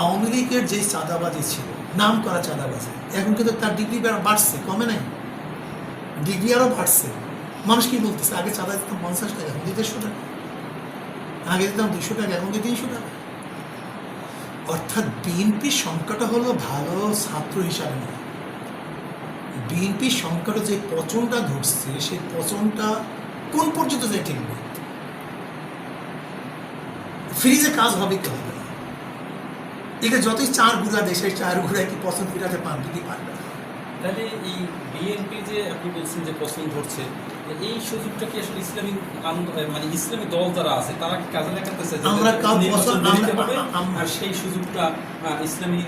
আওয়ামী লীগের যে চাঁদাবাজি ছিল নাম করা চাঁদাবাজি, এখন কিন্তু তার ডিগ্রি বাড়ছে, কমে নাই। ডিগ্রি আরও বাড়ছে। মানুষ কি বলতেছে, আগে চাঁদা দিতাম পঞ্চাশ টাকা, এখন দেড়শো টাকা। আগে দিতাম দুশো টাকা, এখন তিনশো টাকা? অর্থাৎ বিএনপির সংখ্যাটা হলো ভালো ছাত্র হিসাবে নয় বিএনপির সংখ্যাটা যে পচনটা ধরছে, সেই পচনটা কোন পর্যন্ত যায় টিকবে ফ্রিজে কাজ হবে কি? এটা যতই চার ঘুরা দেশে চার ঘুরায় কি পছন্দ ফিরাতে পারবে কি পারবে তাহলে এই বিএনপি যে আপনি বলছেন যে পছন্দ ধরছে এই সুযোগটা কি আসলে ইসলামিক মানে ইসলামী দল যারা আছে তারা কি কাজে লাগাতেছে আমরা হবে আর সেই সুযোগটা ইসলামী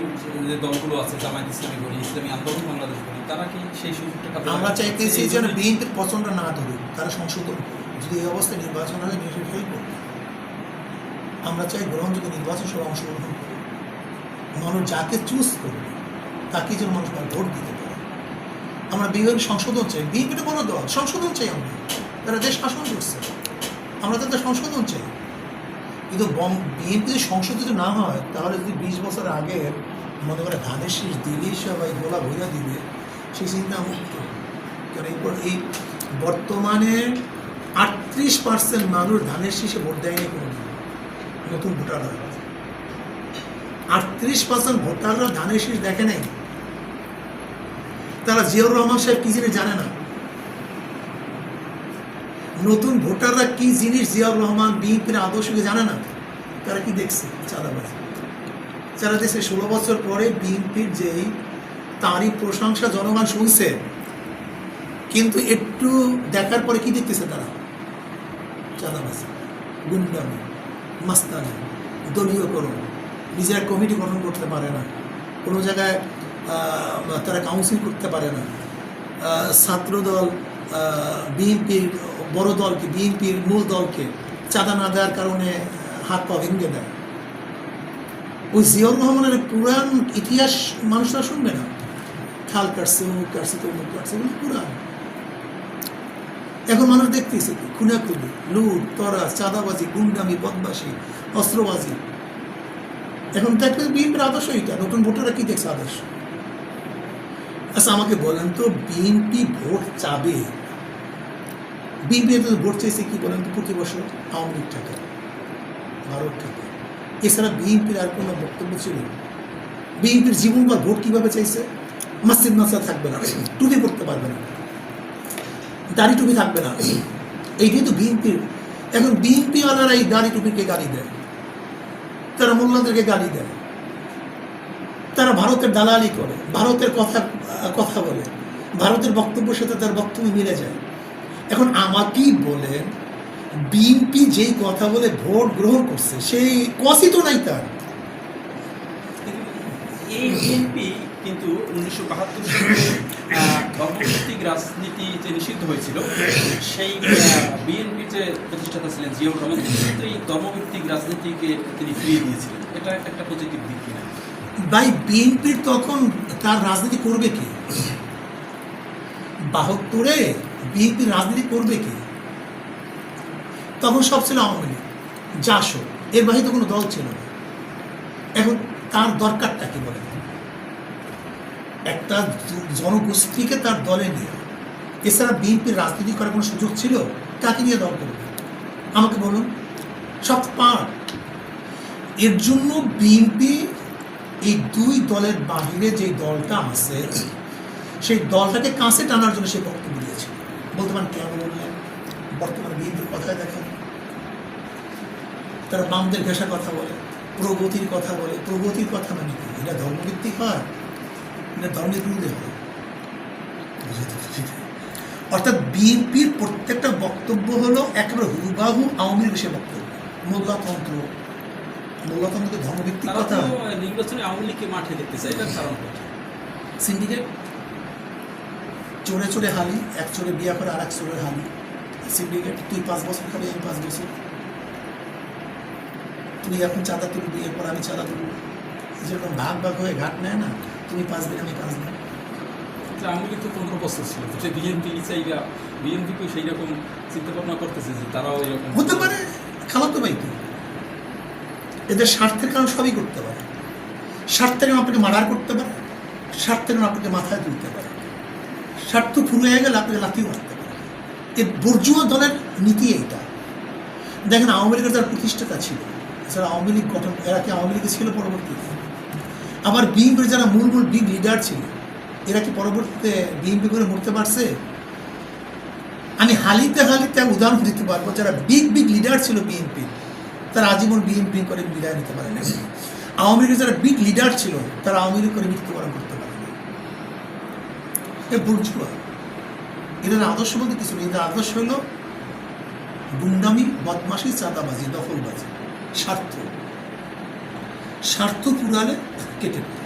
যে দলগুলো আছে জামায়াত ইসলামী বলি ইসলামী আন্দোলন বাংলাদেশ বলি তারা কি সেই সুযোগটা আমরা? চাইতেছি যেন বিএনপির পছন্দ না ধরুক তারা সংশোধন যদি এই অবস্থায় নির্বাচন হয় আমরা চাই গ্রহণযোগ্য নির্বাচন সব অংশগ্রহণ করুক। মানুষ যাকে চুজ করবে তাকে যেন মানুষ ভোট দিতে পারে। আমরা বিভিন্ন সংশোধন চাই বিএনপিটা বড় দল, সংশোধন চাই আমরা। তারা দেশ শাসন করছে। আমরা তাদের সংশোধন চাই। কিন্তু বিএনপি যদি সংশোধিত না হয়, তাহলে যদি বিশ বছর আগে মনে করে ধানের শীষ দিলেই সবাই গোলা ভইরা দিবে, সেই চিন্তা মুক্ত কারণ এরপর এই বর্তমানে আটত্রিশ পার্সেন্ট মানুষ ধানের শীষে ভোট দেয়নি কোনো নতুন ভোটার ভোটাররা আটত্রিশ পার্সেন্ট ভোটাররা ধানের শীষ দেখে নাই। তারা জিয়াউর রহমান সাহেব কি জিনিস জানে না? নতুন ভোটাররা কি জিনিস জিয়াউর রহমান, বিএনপির আদর্শকে জানে না? তারা কি দেখছে? চাঁদাবাজি। যারা দেশে ষোলো বছর পরে বিএনপির যেই তারই প্রশংসা জনগণ শুনছে, কিন্তু একটু দেখার পরে কি দেখতেছে তারা? চাঁদাবাজি, গুন্ডামি, মাস্তানি, দলীয়করণ। নিজেরা কমিটি গঠন করতে পারে না। কোনো জায়গায় তারা কাউন্সিল করতে পারে না। ছাত্রদল বিএনপির বড় দলকে, বিএনপির মূল দলকে চাঁদা না দেওয়ার কারণে হাত পা ভেঙে দেয়। ওই জিয়াউর রহমানের পুরাণ ইতিহাস মানুষরা শুনবে না। খাল কাটছে, অমুক কাটছে, তমুক কাটছে পুরাণ। এখন মানুষ দেখতেছে কি? খুনাখুনি, লুট তরা চাঁদাবাজি, গুন্ডামি বদমাসি অস্ত্রবাজি এখন দেখবে বিএনপির আদর্শ এটা নতুন ভোটাররা কি দেখছে আদর্শ? আচ্ছা আমাকে বলেন তো, বিএনপি ভোট চাবে? বিএনপি ভোট চাইছে কি বলেন তো প্রতি বছর আওয়ামী লীগ টাকা ভারত টাকা এছাড়া বিএনপির আর কোনো বক্তব্য ছিল বিএনপির জীবন বা ভোট কীভাবে চাইছে? মাসজিদ মাসা থাকবে না, টুপি পড়তে পারবে না, দাড়ি টুপি থাকবে না। এইটাই তো বিএনপির, এখন বিএনপি ওয়ালারা এই দাড়ি টুপিকে গালি দেয়। তারা মোল্লাদেরকে গালি দেয়। তারা ভারতের দালালি করে, ভারতের কথা কথা বলে, ভারতের বক্তব্যের সাথে তার বক্তব্য মিলে যায়। এখন আমাকেই বলেন, বিএনপি যেই কথা বলে ভোট গ্রহণ করছে, সেই কসই তো নাই তার। এই বিএনপি কিন্তু উনিশশো বাহাত্তর ধর্মভিত্তিক রাজনীতি যে নিষিদ্ধ হয়েছিল, সেই বিএনপি যে প্রতিষ্ঠাতা ছিলেন জিয়াউর রহমান কিন্তু এই ধর্মভিত্তিক রাজনীতিকে তিনি ফিরিয়ে দিয়েছিলেন। এটা একটা পজিটিভ দিক কিনা? ভাই বিএনপির তখন তার রাজনীতি করবে কি? বাহাত্তরে বিএনপির রাজনীতি করবে কি? তখন সব ছিল আওয়ামী লীগ। জাসো এর বাহিরে কোনো দল ছিল না। এখন তার দরকারটা কি বলে একটা জনগোষ্ঠীকে তার দলে নিয়ে। এছাড়া বিএনপির রাজনীতি করার কোনো সুযোগ ছিল? তাকে নিয়ে দল করবে। আমাকে বলুন, সব পার্ট এর জন্য বিএনপি এই দুই দলের বাহিরে যে দলটা আছে, সেই দলটাকে কাছে টানার জন্য সে বক্তব্য দিয়েছে। বলতে পারেন, কেন বললেন? বর্তমানে বিএনপির কথায় দেখেন। তারা বামদের ঘেঁষা কথা বলে, প্রগতির কথা বলে। প্রগতির কথা মানে কি? এটা ধর্মভিত্তিক হয়? এটা ধর্মের বিরুদ্ধে পেরেছি? অর্থাৎ বিএনপির প্রত্যেকটা বক্তব্য হলো একেবারে হুবাহু আওয়ামী লীগের বক্তব্য। মোল্লাতন্ত্র মোল্লাতন্ত্রকে ধর্মভিত্তিক কথা। নির্বাচনে আওয়ামী লীগকে মাঠে দেখতে এটার কারণ সিন্ডিকেট চোরে চোরে হালি এক চোরে বিয়া করে আর এক চোরে হালি। সিন্ডিকেট তুই পাঁচ বছর খাবি আমি পাঁচ বছর। তুই এখন চাঁদা তুলবি এরপর আমি চাঁদা তুলব। যেরকম ভাগ ভাগ হয়ে ঘাট নেয় না। তুমি পাঁচ দিন আমি পাঁচ দিন আওয়ামী লীগ তো পনেরো ছিল? যে বিএনপি চাইরা বিএনপিকেও সেই রকম চিন্তা ভাবনা করতেছে যে তারাও এরকম হতে পারে খালাতো ভাই তো এদের স্বার্থের কারণ সবই করতে পারে। স্বার্থের জন্য আপনাকে মার্ডার করতে পারে স্বার্থের জন্য আপনাকে মাথায় তুলতে পারে। স্বার্থ ফুলে হয়ে গেলে আপনাকে লাথিও মারতে পারে। এই বর্জুয়া দলের নীতি এইটা। দেখেন আওয়ামী লীগের যারা প্রতিষ্ঠাতা ছিল যারা আওয়ামী লীগ গঠন এরা কি আওয়ামী লীগে ছিল পরবর্তীতে? আবার বিএনপির যারা মূল মূল বিগ লিডার ছিল, এরা কি পরবর্তীতে বিএনপি করে মরতে পারছে? আমি হালিতে হালিতে উদাহরণ দিতে পারব, যারা বিগ বিগ লিডার ছিল বিএনপি তারা আজীবন বিএনপি করে বিদায় নিতে পারে না আওয়ামী লীগের যারা বিগ লিডার ছিল, তারা আওয়ামী লীগ করে মৃত্যুবরণ করতে পারে এ বুর্জুয়া। এদের আদর্শ বলতে কিছু নেই। এদের আদর্শ হলো গুন্ডামি, বদমাশি, চাঁদাবাজি, দখলবাজি, স্বার্থ। স্বার্থ পুরালে কেটে পড়ে